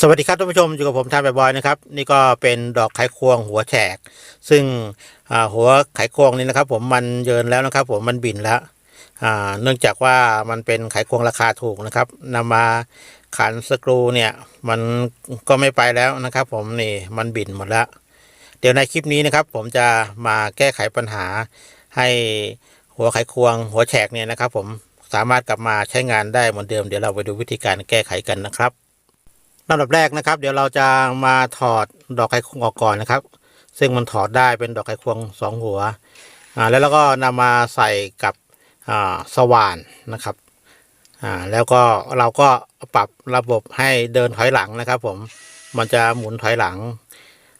สวัสดีครับท่านผู้ชมอยู่กับผมทานแบบบอยนะครับนี่ก็เป็นดอกไขควงหัวแฉก ซึ่งหัวไขควงนี้นะครับ ผมมันเยินแล้วนะครับ ผมมันบินแล้วเนื่องจากว่ามันเป็นไขควงราคาถูกนะครับนำมาขันสกรูเนี่ย มันก็ไม่ไปแล้วนะครับ ผมนี่มันบินหมดแล้ว เดี๋ยวในคลิปนี้นะครับ ผมจะมาแก้ไขปัญหาให้หัวไขควงหัวแฉกเนี่ยนะครับ ผมสามารถกลับมาใช้งานได้เหมือนเดิมเดี๋ยวเราไปดูวิธีการแก้ไขกันนะครับ ลำดับแรกนะครับ เดี๋ยวเราจะมาถอดดอกไขควงออกก่อนนะครับ ซึ่งมันถอดได้เป็นดอกไขควงสองหัวอ่าแล้วเราก็นำมาใส่กับอ่าสว่านนะครับอ่าแล้วก็เราก็ปรับระบบให้เดินถอยหลังนะครับ ผมมันจะหมุนถอยหลัง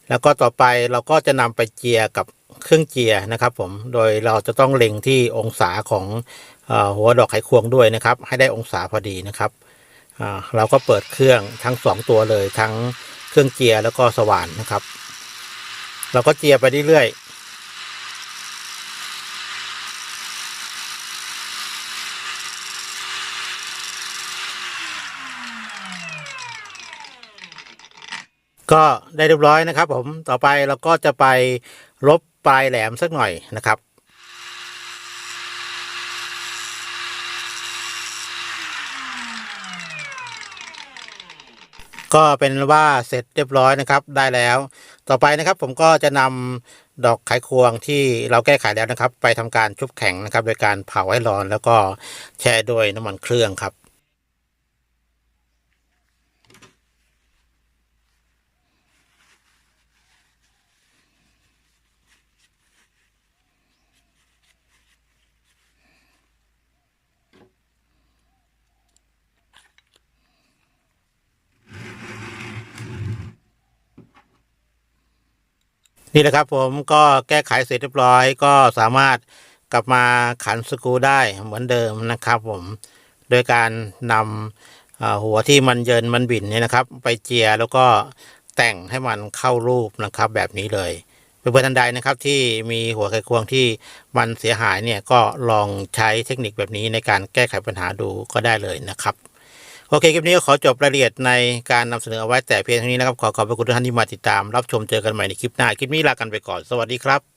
แล้วก็ต่อไปเราก็จะนำไปเจียร์กับเครื่องเจียร์นะครับ ผมโดยเราจะต้องเล็งที่องศาของอหัวดอกไขควงด้วยนะครับ ให้ได้องศาพอดีนะครับ เราก็เปิดเครื่องทั้งสองตัวเลยทั้งเครื่องเจียร์แล้วก็สว่านนะครับ เราก็เจียร์ไปเรื่อยๆก็ได้เรียบร้อยนะครับผมต่อไปเราก็จะไปลบปลายแหลมสักหน่อยนะครับ ก็เป็นว่าเสร็จเรียบร้อยนะครับได้แล้ว ต่อไปนะครับผมก็จะนำดอกไขควงที่เราแก้ไขแล้วนะครับ ไปทำการชุบแข็งนะครับ โดยการเผาให้ร้อนแล้วก็แช่ด้วยน้ำมันเครื่องครับ นี่แหละครับผมก็แก้ไขเสร็จเรียบร้อย ก็สามารถกลับมาขันสกรูได้เหมือนเดิมนะครับผมโดยการนำหัวที่มันเยินมันบินเนี่ยนะครับ ไปเจียแล้วก็แต่งให้มันเข้ารูปนะครับแบบนี้เลยเพื่อนๆท่านใดนะครับที่มีหัวไขควงที่มันเสียหายเนี่ยก็ลองใช้เทคนิคแบบนี้ในการแก้ไขปัญหาดูก็ได้เลยนะครับ โอเค คลิปนี้ก็ขอจบรายละเอียดในการนำเสนอเอาไว้แต่เพียงเท่านี้นะครับ ขอขอบพระคุณทุกท่านที่มาติดตาม รับชมเจอกันใหม่ในคลิปหน้า คลิปนี้ลากันไปก่อน สวัสดีครับ